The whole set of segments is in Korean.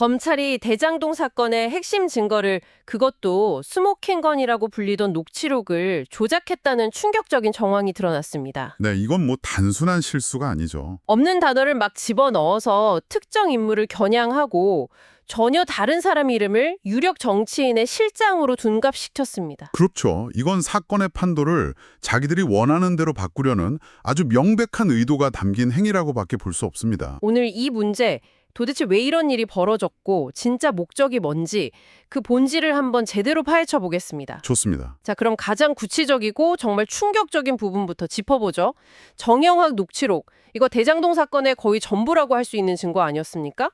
검찰이 대장동 사건의 핵심 증거를 그것도 스모킹건이라고 불리던 녹취록을 조작했다는 충격적인 정황이 드러났습니다. 네, 이건 뭐 단순한 실수가 아니죠. 없는 단어를 막 집어넣어서 특정 인물을 겨냥하고 전혀 다른 사람 이름을 유력 정치인의 실장으로 둔갑시켰습니다. 그렇죠. 이건 사건의 판도를 자기들이 원하는 대로 바꾸려는 아주 명백한 의도가 담긴 행위라고밖에 볼 수 없습니다. 오늘 이 문제 도대체 왜 이런 일이 벌어졌고 진짜 목적이 뭔지 그 본질을 한번 제대로 파헤쳐 보겠습니다. 좋습니다. 자, 그럼 가장 구체적이고 정말 충격적인 부분부터 짚어보죠. 정영학 녹취록. 이거 대장동 사건의 거의 전부라고 할 수 있는 증거 아니었습니까?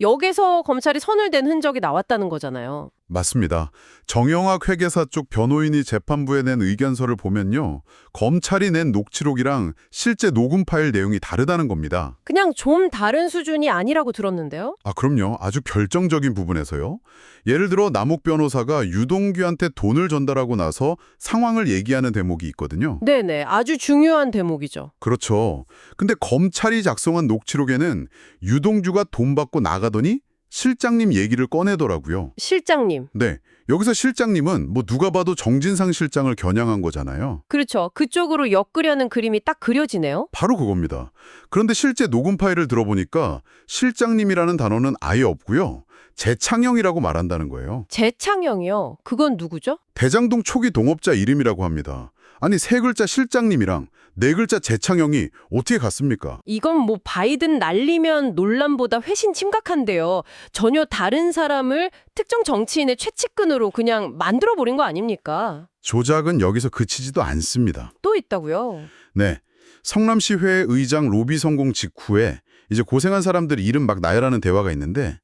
여기서 검찰이 선을 댄 흔적이 나왔다는 거잖아요. 맞습니다. 정영학 회계사 쪽 변호인이 재판부에 낸 의견서를 보면요. 검찰이 낸 녹취록이랑 실제 녹음 파일 내용이 다르다는 겁니다. 그냥 좀 다른 수준이 아니라고 들었는데요. 아, 그럼요. 아주 결정적인 부분에서요. 예를 들어 남욱 변호사가 유동규한테 돈을 전달하고 나서 상황을 얘기하는 대목이 있거든요. 네네, 아주 중요한 대목이죠. 그렇죠. 근데 검찰이 작성한 녹취록에는 유동규가 돈 받고 나가더니 실장님 얘기를 꺼내더라고요. 실장님. 네. 여기서 실장님은 뭐 누가 봐도 정진상 실장을 겨냥한 거잖아요. 그렇죠. 그쪽으로 엮으려는 그림이 딱 그려지네요. 바로 그겁니다. 그런데 실제 녹음 파일을 들어보니까 실장님이라는 단어는 아예 없고요. 재창영이라고 말한다는 거예요. 재창영이요. 그건 누구죠? 대장동 초기 동업자 이름이라고 합니다. 아니 세 글자 실장님이랑 네 글자 재창영이 어떻게 같습니까? 이건 뭐 바이든 날리면 논란보다 훨씬 심각한데요. 전혀 다른 사람을 특정 정치인의 최측근으로 그냥 만들어버린 거 아닙니까? 조작은 여기서 그치지도 않습니다. 또 있다고요. 네. 성남시회 의장 로비 성공 직후에 이제 고생한 사람들 이름 막 나열하는 대화가 있는데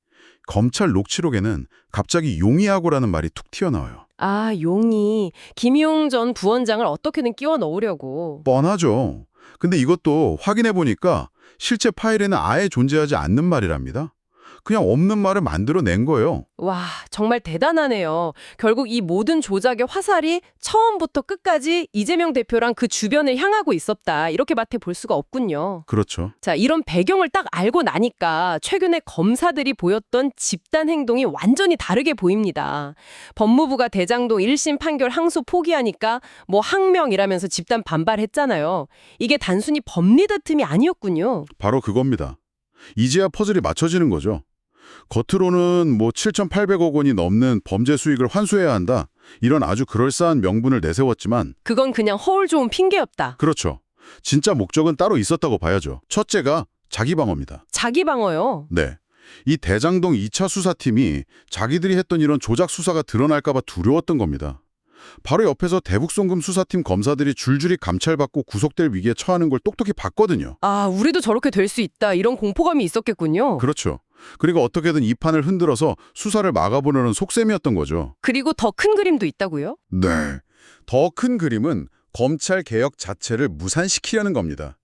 검찰 녹취록에는 갑자기 용이하고라는 말이 툭 튀어나와요. 아, 용이 김용 전 부원장을 어떻게든 끼워 넣으려고. 뻔하죠. 근데 이것도 확인해 보니까 실제 파일에는 아예 존재하지 않는 말이랍니다. 그냥 없는 말을 만들어낸 거예요. 와, 정말 대단하네요. 결국 이 모든 조작의 화살이 처음부터 끝까지 이재명 대표랑 그 주변을 향하고 있었다. 이렇게 마태 볼 수가 없군요. 그렇죠. 자, 이런 배경을 딱 알고 나니까 최근에 검사들이 보였던 집단 행동이 완전히 다르게 보입니다. 법무부가 대장동 1심 판결 항소 포기하니까 뭐 항명이라면서 집단 반발했잖아요. 이게 단순히 법리다 틈이 아니었군요. 바로 그겁니다. 이제야 퍼즐이 맞춰지는 거죠. 겉으로는 뭐 7,800억 원이 넘는 범죄 수익을 환수해야 한다. 이런 아주 그럴싸한 명분을 내세웠지만 그건 그냥 허울 좋은 핑계였다. 그렇죠. 진짜 목적은 따로 있었다고 봐야죠. 첫째가 자기 방어입니다. 자기 방어요. 네. 이 대장동 2차 수사팀이 자기들이 했던 이런 조작 수사가 드러날까 봐 두려웠던 겁니다. 바로 옆에서 대북송금 수사팀 검사들이 줄줄이 감찰받고 구속될 위기에 처하는 걸 똑똑히 봤거든요. 아, 우리도 저렇게 될 수 있다. 이런 공포감이 있었겠군요. 그렇죠. 그리고 어떻게든 이 판을 흔들어서 수사를 막아보려는 속셈이었던 거죠. 그리고 더 큰 그림도 있다고요? 네. 더 큰 그림은 검찰 개혁 자체를 무산시키려는 겁니다.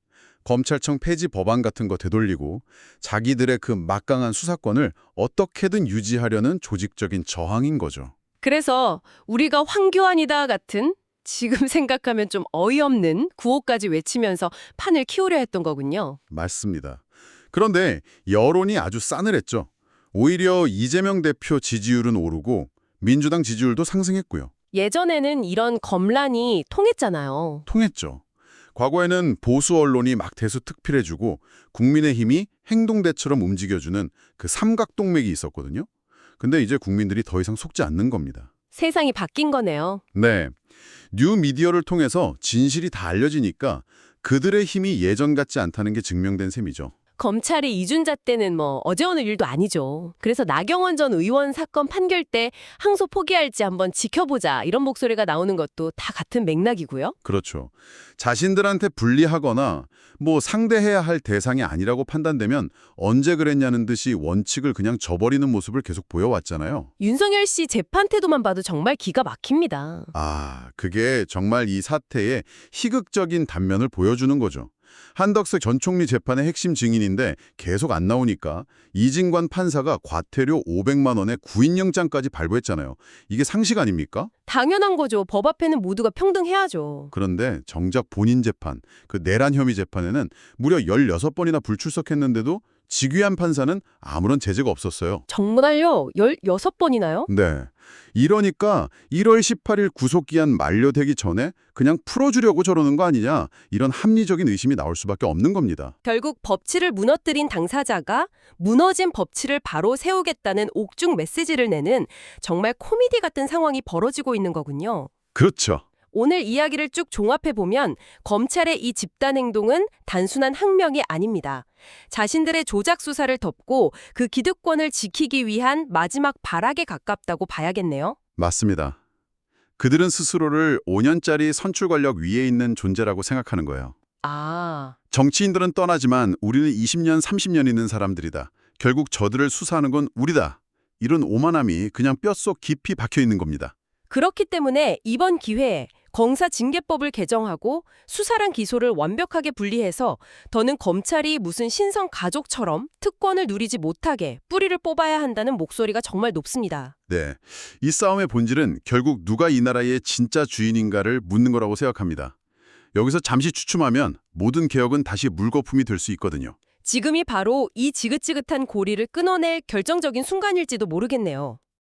검찰청 폐지 법안 같은 거 되돌리고 자기들의 그 막강한 수사권을 어떻게든 유지하려는 조직적인 저항인 거죠. 그래서 우리가 황교안이다 같은 지금 생각하면 좀 어이없는 구호까지 외치면서 판을 키우려 했던 거군요. 맞습니다. 그런데 여론이 아주 싸늘했죠. 오히려 이재명 대표 지지율은 오르고 민주당 지지율도 상승했고요. 예전에는 이런 검란이 통했잖아요. 통했죠. 과거에는 보수 언론이 막 대수 특필해주고 국민의힘이 행동대처럼 움직여주는 그 삼각동맥이 있었거든요. 근데 이제 국민들이 더 이상 속지 않는 겁니다. 세상이 바뀐 거네요. 네. 뉴미디어를 통해서 진실이 다 알려지니까 그들의 힘이 예전 같지 않다는 게 증명된 셈이죠. 검찰이 이준자 때는 뭐 어제 오늘 일도 아니죠. 그래서 나경원 전 의원 사건 판결 때 항소 포기할지 한번 지켜보자 이런 목소리가 나오는 것도 다 같은 맥락이고요. 그렇죠. 자신들한테 불리하거나 뭐 상대해야 할 대상이 아니라고 판단되면 언제 그랬냐는 듯이 원칙을 그냥 저버리는 모습을 계속 보여왔잖아요. 윤석열 씨 재판 태도만 봐도 정말 기가 막힙니다. 아, 그게 정말 이 사태의 희극적인 단면을 보여주는 거죠. 한덕수 전 총리 재판의 핵심 증인인데 계속 안 나오니까 이진관 판사가 과태료 500만 원의 구인영장까지 발부했잖아요. 이게 상식 아닙니까? 당연한 거죠. 법 앞에는 모두가 평등해야죠. 그런데 정작 본인 재판, 그 내란 혐의 재판에는 무려 16번이나 불출석했는데도 직위한 판사는 아무런 제재가 없었어요. 정말요? 16번이나요? 네. 이러니까 1월 18일 구속기한 만료되기 전에 그냥 풀어주려고 저러는 거 아니냐 이런 합리적인 의심이 나올 수밖에 없는 겁니다. 결국 법치를 무너뜨린 당사자가 무너진 법치를 바로 세우겠다는 옥중 메시지를 내는 정말 코미디 같은 상황이 벌어지고 있는 거군요. 그렇죠. 오늘 이야기를 쭉 종합해보면 검찰의 이 집단 행동은 단순한 항명이 아닙니다. 자신들의 조작 수사를 덮고 그 기득권을 지키기 위한 마지막 발악에 가깝다고 봐야겠네요. 맞습니다. 그들은 스스로를 5년짜리 선출 권력 위에 있는 존재라고 생각하는 거예요. 아, 정치인들은 떠나지만 우리는 20년, 30년 있는 사람들이다. 결국 저들을 수사하는 건 우리다. 이런 오만함이 그냥 뼛속 깊이 박혀 있는 겁니다. 그렇기 때문에 이번 기회에 검사징계법을 개정하고 수사랑 기소를 완벽하게 분리해서 더는 검찰이 무슨 신성 가족처럼 특권을 누리지 못하게 뿌리를 뽑아야 한다는 목소리가 정말 높습니다. 네. 이 싸움의 본질은 결국 누가 이 나라의 진짜 주인인가를 묻는 거라고 생각합니다. 여기서 잠시 추춤하면 모든 개혁은 다시 물거품이 될 수 있거든요. 지금이 바로 이 지긋지긋한 고리를 끊어낼 결정적인 순간일지도 모르겠네요.